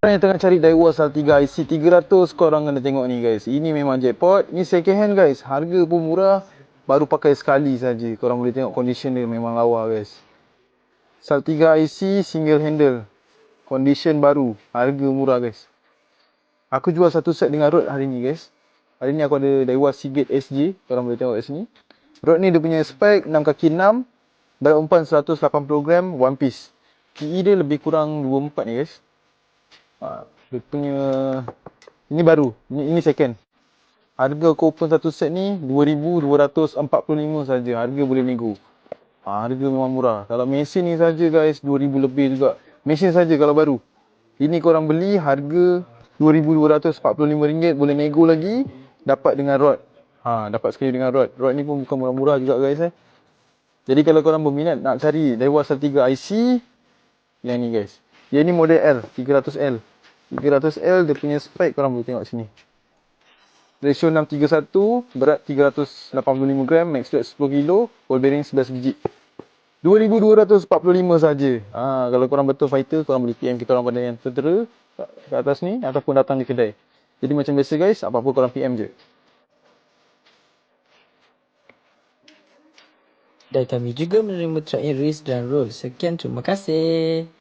Korang yang tengah cari Daiwa Saltiga IC 300 korang kena tengok ni guys. Ini memang jackpot. Ni second hand guys. Harga pun murah. Baru pakai sekali saja. Korang boleh tengok condition dia memang lawa guys. Saltiga IC single handle. Condition baru. Harga murah guys. Aku jual satu set dengan rod hari ni guys. Hari ni aku ada Daiwa Seagate SJ. Korang boleh tengok kat sini. Rod ni dia punya spek 6 kaki 6. Berat umpan 180 gram. One piece. PE dia lebih kurang 24 ni guys. Ha, dia punya ini baru. Ini, ini second. Harga aku open satu set ni 2245 saja. Harga boleh nego. Ha, harga memang murah. Kalau mesin ni saja guys 2000 lebih juga. Mesin saja kalau baru. Ini korang beli harga RM2,245 boleh nego lagi dapat dengan rod. Ha, dapat sekali dengan rod. Rod ni pun bukan murah-murah juga guys eh. Jadi kalau korang berminat nak cari Daiwa Saltiga IC yang ni guys. Dia ni model L, 300L. 300L dia punya spek korang boleh tengok sini. Ratio 631, berat 385 gram, max weight 10 kg, ball bearing 11 biji. 2245 saja. Ha, kalau korang betul fighter, korang boleh PM kita orang pada yang tentera kat, atas ni ataupun datang di kedai. Jadi macam biasa guys, apa-apa korang PM je. Dan kami juga menerima trial race dan roll. Sekian, terima kasih.